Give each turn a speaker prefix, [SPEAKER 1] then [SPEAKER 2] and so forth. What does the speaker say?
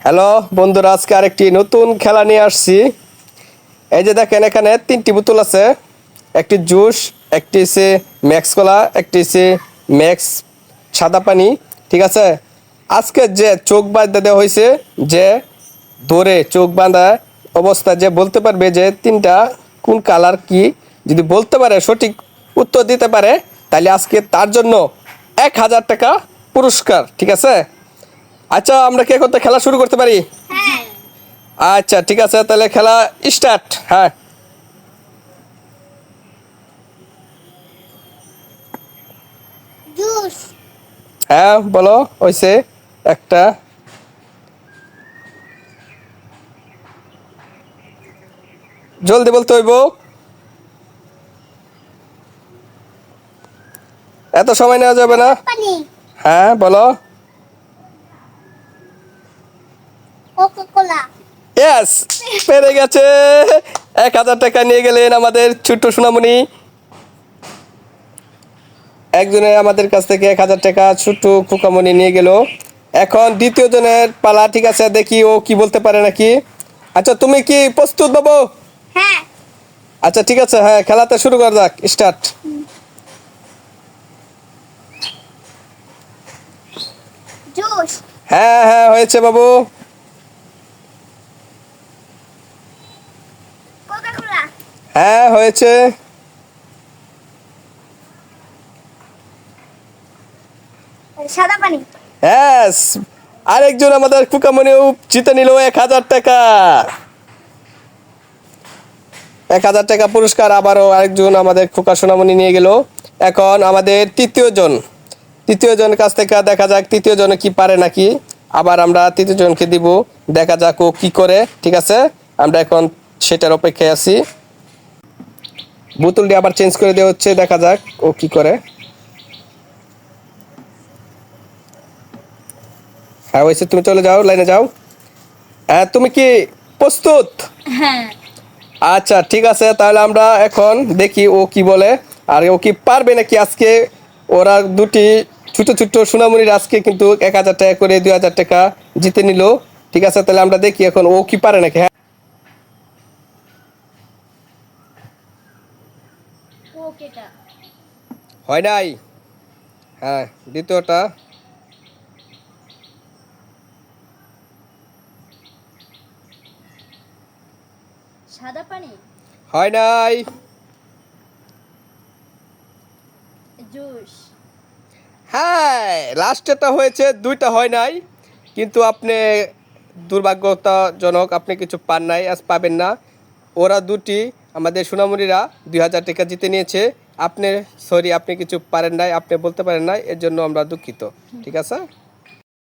[SPEAKER 1] Hello বন্ধুরা, আজকে আরেকটি নতুন খেলা নিয়ে আসছি। এই যে দেখেন, এখানে তিনটি বোতল আছে। একটি জুস, একটি সে ম্যাক্স কলা, একটি হচ্ছে ম্যাক্স সাদা পানি, ঠিক আছে? আজকে যে চোখ বাঁধতে দেওয়া হয়েছে, যে ধরে চোখ বাঁধা অবস্থা, যে বলতে পারবে যে তিনটা কোন কালার কি, যদি বলতে পারে, সঠিক উত্তর দিতে পারে, তাহলে আজকে তার জন্য এক হাজার টাকা পুরস্কার, ঠিক আছে? আচ্ছা আমরা কে করতে খেলা শুরু করতে পারি?
[SPEAKER 2] হ্যাঁ।
[SPEAKER 1] আচ্ছা ঠিক আছে তাহলে খেলা স্টার্ট হ্যাঁ।
[SPEAKER 2] জুস।
[SPEAKER 1] হ্যাঁ বলো হয়েছে একটা। জলদি বলতে হইব। এত সময় নেওয়া যাবে না। হ্যাঁ বলো
[SPEAKER 2] কোকা কোলা
[SPEAKER 1] ইয়েস পেরে গেছে। এক হাজার টাকা নিয়ে গেলেন আমাদের ছোট্ট সোনামণি। একজনে আমাদের কাছ থেকে এক হাজার টাকা ছোট্ট কুকামণি নিয়ে গেল। এখন দ্বিতীয় জনের পালা ঠিক আছে দেখি ও কি বলতে পারে নাকি। আচ্ছা তুমি কি প্রস্তুত বাবু?
[SPEAKER 2] হ্যাঁ।
[SPEAKER 1] আচ্ছা ঠিক আছে হ্যাঁ খেলাতে শুরু করা যাক স্টার্ট হ্যাঁ হ্যাঁ হয়েছে বাবু
[SPEAKER 2] কোকা কোলা
[SPEAKER 1] হ্যাঁ হয়েছে।
[SPEAKER 2] সাদা পানি।
[SPEAKER 1] আরেকজন আমাদের কুকামণিও জিতে নিল এক হাজার টাকা। এক হাজার টাকা পুরস্কার আবারও আরেকজন আমাদের খোকা সোনামণি নিয়ে গেল। এখন আমাদের তৃতীয় জন। তৃতীয় জন কাছ থেকে দেখা যাক তৃতীয় জনে কি পারে নাকি। আবার আমরা তৃতীয় জনকে দিব। দেখা যাক ও কি করে ঠিক আছে? আমরা এখন সেটার অপেক্ষায় আছি। বোতলটি আবার চেঞ্জ করে দেওয়া হচ্ছে দেখা যাক ও কি করে। হ্যাঁ ওইসে তুমি চলে যাও লাইনে যাও। হ্যাঁ তুমি কি প্রস্তুত?
[SPEAKER 2] হ্যাঁ।
[SPEAKER 1] আচ্ছা ঠিক আছে তাহলে আমরা এখন দেখি ও কি বলে। আর ও কি পারবে নাকি আজকে? ওরা দুটি ছোট ছোট সোনামণির আজকে কিন্তু এক হাজার টাকা করে দুই হাজার টাকা জিতে নিল। ঠিক আছে তাহলে আমরা দেখি এখন ও কি পারে নাকি। হ্যাঁ হয় নাই? হ্যাঁ দ্বিতীয়টা।
[SPEAKER 2] সাদা পানি?
[SPEAKER 1] হয় নাই?
[SPEAKER 2] জুস।
[SPEAKER 1] হ্যাঁ লাস্টেটা হয়েছে দুইটা হয় নাই। কিন্তু আপনি দুর্ভাগ্যতাজনক আপনি কিছু পান নাই আজ পাবেন না। ওরা দুটি আমাদের সোনামণিরা দুই হাজার টাকা জিতে নিয়েছে। আপনি সরি আপনি কিছু পারেন নাই, আপনি বলতে পারেন নাই, এর জন্য আমরা দুঃখিত। ঠিক আছে?